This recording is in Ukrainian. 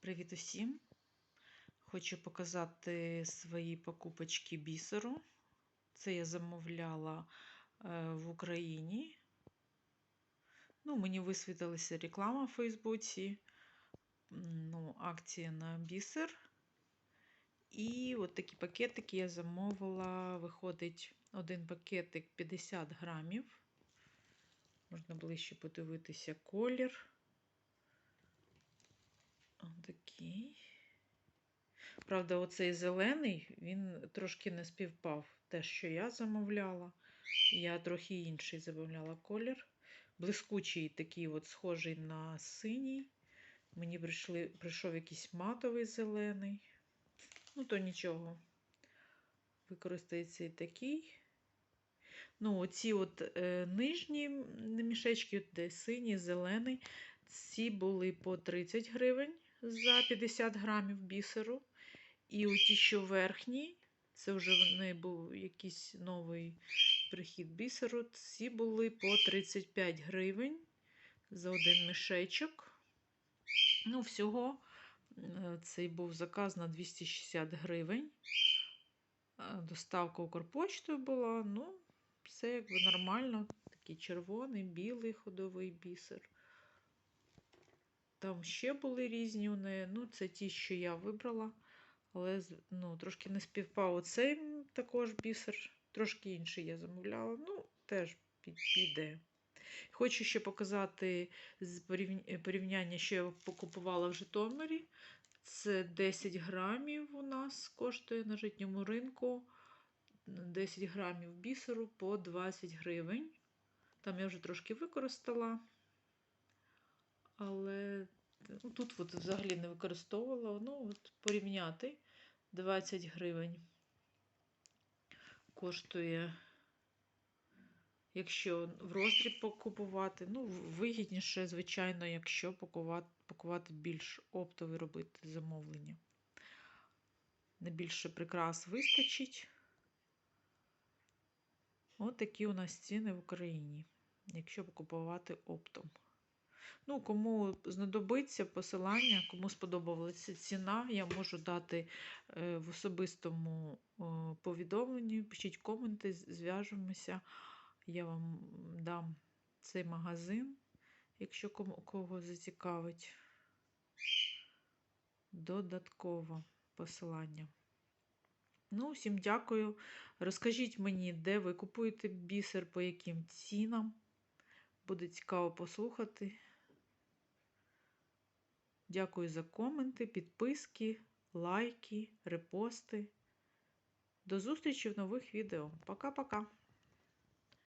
Привіт усім! Хочу показати свої покупочки бісеру. Це я замовляла е, в Україні. Ну, мені висвітилася реклама в Фейсбуці, ну, акція на бісер. І от такі пакетики я замовила. Виходить один пакетик 50 грамів. Можна ближче подивитися колір. Такий. Правда, оцей зелений, він трошки не співпав. Те, що я замовляла. Я трохи інший замовляла колір. Блискучий такий, от схожий на синій. Мені прийшли, прийшов якийсь матовий зелений. Ну, то нічого. Використається і такий. Ну, оці от е, нижні мішечки, де синій, зелений, ці були по 30 гривень за 50 грамів бісеру. І у ті, що верхні, це вже в неї був якийсь новий прихід бісеру. Ці були по 35 гривень за один мішечок. Ну, всього, е, цей був заказ на 260 гривень. Доставка Укрпочтою була. Ну, все якби нормально. Такий червоний, білий ходовий бісер. Там ще були різні у неї. Ну, це ті, що я вибрала. Але ну, трошки не співпав оцей також бісер. Трошки інший я замовляла. Ну, теж піде. Хочу ще показати порівняння, що я покупувала в Житомирі. Це 10 грамів у нас коштує на житньому ринку. 10 грамів бісеру по 20 гривень. Там я вже трошки використала. Але тут от взагалі не використовувала. Ну, от порівняти 20 гривень коштує, якщо в роздріб покупувати, ну, вигідніше, звичайно, якщо пакувати, пакувати більш оптовий робити замовлення. Не більше прикрас вистачить. От такі у нас ціни в Україні, якщо купувати оптом. Ну, Кому знадобиться посилання, кому сподобалася ціна, я можу дати е, в особистому повідомленні. Пишіть коменти, зв'яжемося. Я вам дам цей магазин, якщо кого зацікавить. Додатково посилання. Ну, всім дякую. Розкажіть мені, де ви купуєте бісер, по яким цінам. Буде цікаво послухати. Дякую за коменти, підписки, лайки, репости. До зустрічі в нових відео. Пока-пока!